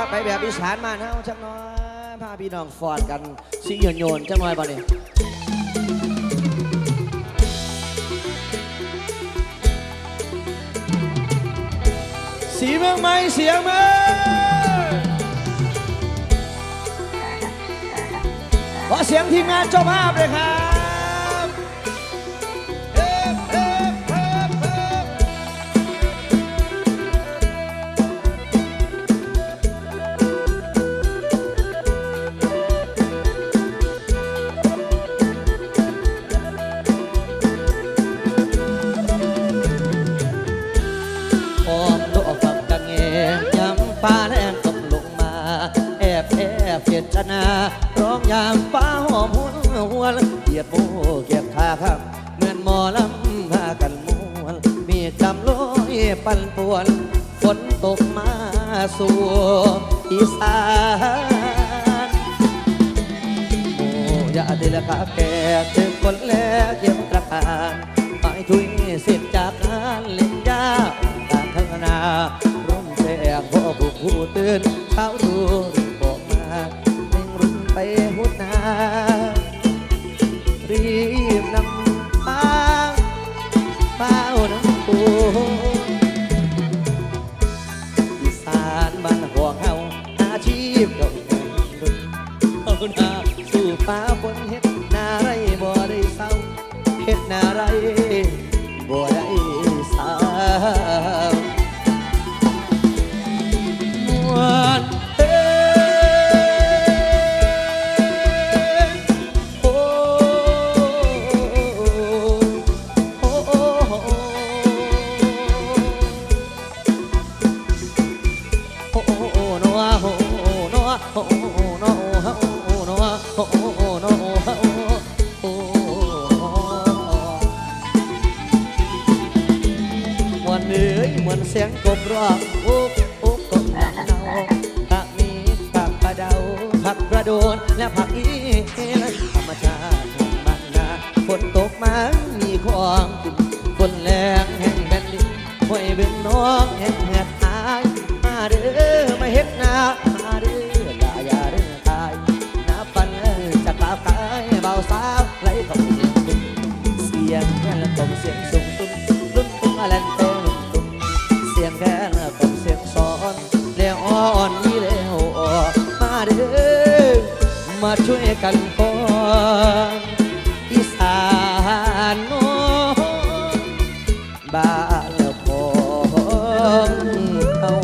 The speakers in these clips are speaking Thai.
ครับไปแบบอีสานมาเนาจักน้อยพาพี่น้องฟอดกันสิโยนโยนจักน่อยบ่เนี่ยสีเมืองไหมเสียงไหมขอเสียงทีมงานเจ้าภาพเลยครับ ปั่นป่วนฝนตกมาสู่อีสานโมยาดิลกาแก่ถึงคนแลเก็บกระทานไปทุยเสร็จจากงานเล่นยาตามทั้งนาร่มแสงพ่อผู้ผู้ตื่นเช้าดู นเฮ็ดนาไรบ่ได้เศร้าเฮ็ดนาไร รองโอ้โอ้กบหนังเนาผักมีผักกระเดาผักกระโดนและผักอีธรรมชาติบานนาฝนตกมามีของกินฝนแรงแห่งแผ่นดินห้วยเป็นน้องแห่งแหกตายมาเด้อมาเฮ็ดนามาเด้อลาอย่าเด้อตายน้าปันเอ้ยจะกล่าวกายเบาสาวไหลข้าเสียงตุ้มเสียงแค่ละตมเสียงสูงตุ้มตุ้มตุ้มอะไร กันป้อนอีสานโน้บ้านของเขา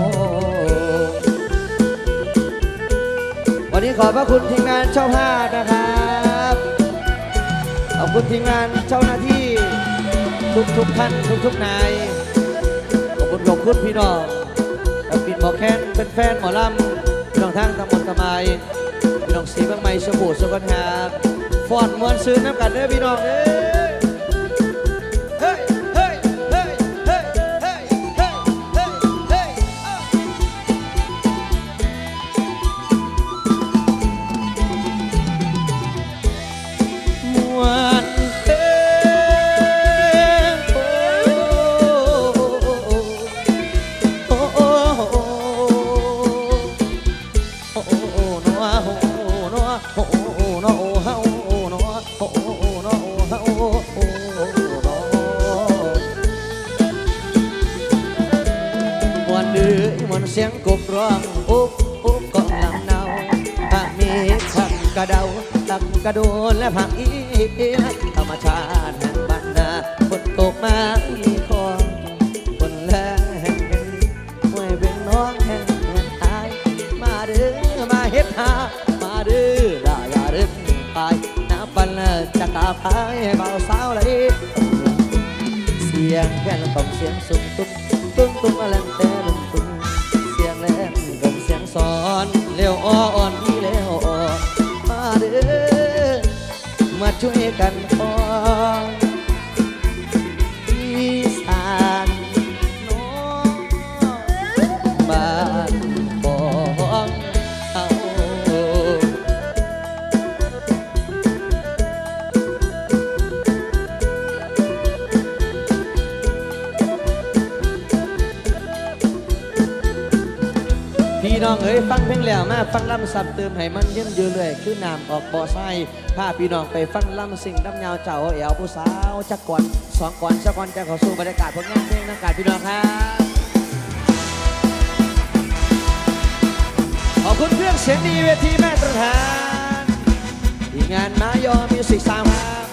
วันนี้ขอบพระคุณทีมงานเจ้าภานะครับขอบคุณทีมงานเจ้าหน้าที่ทุกทุกท่านทุกทุกนายขอบคุณขอบคุณพี่น้องปิดหมอแค้นเป็นแฟนหมอลำพี่น้องทั้งตำบลตะไมพี่ น้องสีบางไม้สบู่สุกันหาฟอนมวนซื้อน้ำกันเด้อพี่น้องเด้อ สียงกบร้องอุ๊บอุ๊บก็ลำเนาถ้ามีขักกระเดาตักกระโดนและผักอีธรรมชาติแห่งบ้านนาฝนตกมามีของฝนแรงแห่งเป็นห้วยเป็นน้องแห่งแห่งตาย มาเด้อมาเฮ็ดหามาเด้อลาอย่าเด้อตายน้ำปันจะกาพายเบาสาวเลยเสียงแค่ละต้องเสียงสูงตุ้มตุ้มตุ้มอะไรแต่ลุมตุ้ม แล้วอ่อนนี่เร็วอ่อนมาเด้อมาช่วยกันพอน ฟังล่ำสับเติมให้มันเยี่ยมอยู่เลยคือน้ำออกบ่อไส้พาพี่น้องไปฟังล่ำสิ่งดำยาวเจ้าเอวผู้สาวจักก่อนสองก่อนสักก่อนจะข้าสู่บรรยากาศผลงานเพลงนักการพี่น้องครับขอบคุณเครื่องเสียงดีเวทีแม่ประธานทีมงานมายอมิวสิกสามครับ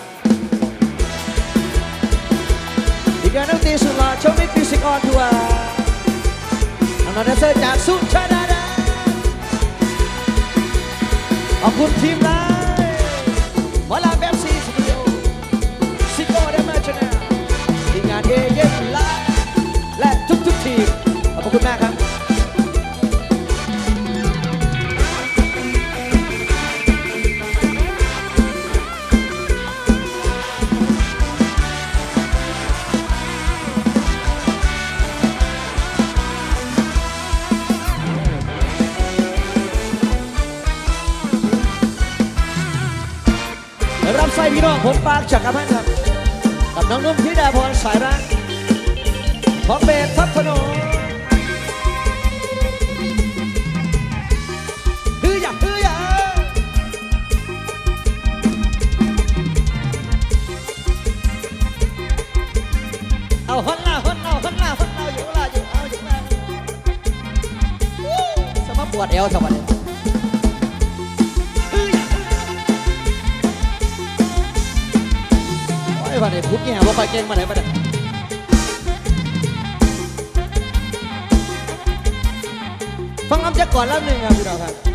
อีกงานดนตรีสุดหล่อชมมิตมิวสิกออนทัวร์ทางนอนแดนเซอร์จากสุชาดา ขอบคุณทีมนะ รับใส่พี่น้องผมปากจากกระพันครับ กับน้องนุ่มธิดาพรสายรักของเบสทัพพนมฮืออยากฮืออยากเอาฮอนล่าฮอนเอาฮอนล่าฮอนเอาอยู่ล่าอยู่เอาอยู่ล่าวู้สมปวดเอวจังหวะนี้ ยวันนี้พุทธแง่ว่าคอยเก่งมาไหนมาเนี่ยฟังคำจะก่อนแล้วหนึ่งครับพี่น้องครับ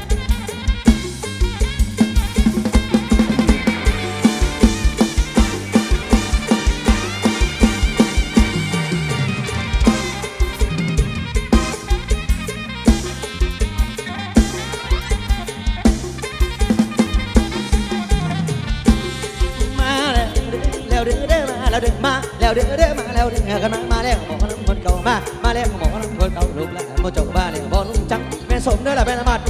สมเด้อละแม่ละมัด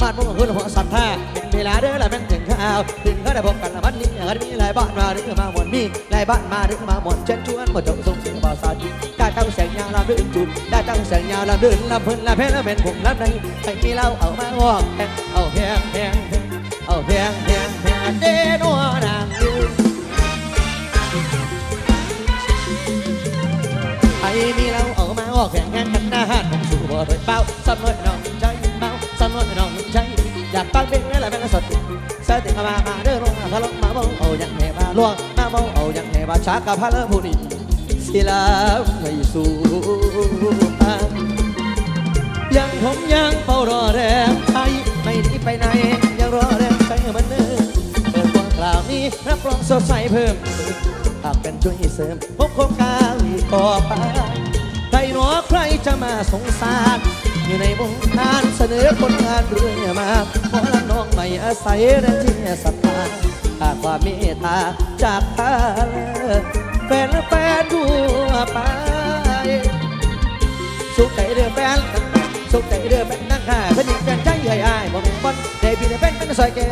บ้านพวกคนหัวสัตว์ท่าเป็นเวลาเด้อละแม่นถึงข้าวถึงก็ได้พบกันละวันนี้ก็มีหลายบ้านมาหรือมาหมดมีหลายบ้านมาหรือมาหมดเชิญชวนหมาจบส่งเสียงบ่าวสาวจีได้ตั้งแสงยาวลำดื่นจุดได้ตั้งแสงยาวลำดื่นลำเพิ่นลำเพลลำเป็นผมลำในให้มีเราเอามาวอกแพงเอาแพงแพงเอาแพงแพงแพงเด้นัวน มามาเด้อลงมาพะลงมาเมาเอาอย่างแห่มาล่วงมาเมาเอาอย่างแห่มาชักกับพะเลผู้นี้สิลาไม่สู่ยังผมยังเฝ้ารอแรงใจไม่หนีไปไหนยังรอแรงใจมันเดิมเปิดตัวคราวนี้รับรองสดใสเพิ่มหากเป็นช่วยเสริมพบโครงการต่อไปใครหนอใครจะมาสงสาร อยู่ในวงการเสนอผลงานเรื่อยมาเพราะละน้องไม่อาศัยแรงที่ศรัทธาหากควาเมตตาจากทาแฟนแฟนทั่วไปสุขใจเดือแฟนสุขใจเดือแฟนนักข่าพยิงแฟนใจใหญ่อายบอกเป็นคนได้พี่ได้เป็นเป็นซอยแก่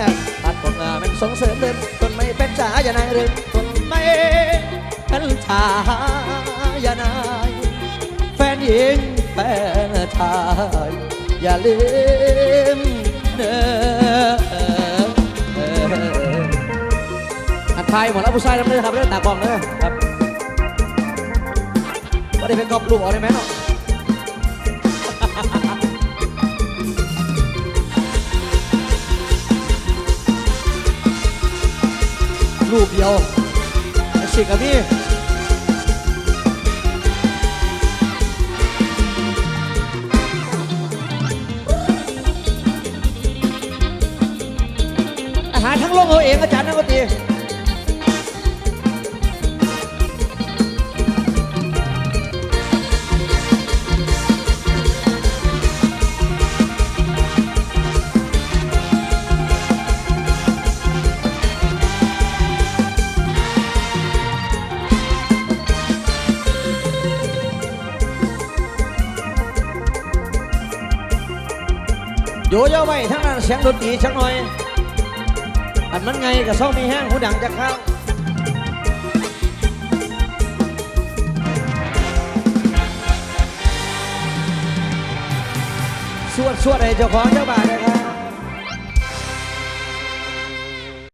ตัดผมงามันส่งเสริมเดิมต้นไม่เป็นจ่าอย่านายเริมต้นไม่เป็นจ่าอย่านายแฟนหญิง แฟนชายอย่าลืมเด้ออันไทยหมดแล้วผู้ชายทำเลยครับเรื่องตากล้องเลยครับว่าได้เป็นกอบลูกออกได้ไหมเนาะรูปเดียวสิกับพี่ งโลกเอาเองอาจารย์นักดนตรีโยโย่ไว้ทั้งนั้นเสียงดนตรีชักหน่อย อันมันไงกับซ่องมีแห้งหูดังจะเข้าสวดสวดให้เจ้าของเจ้าบ่าว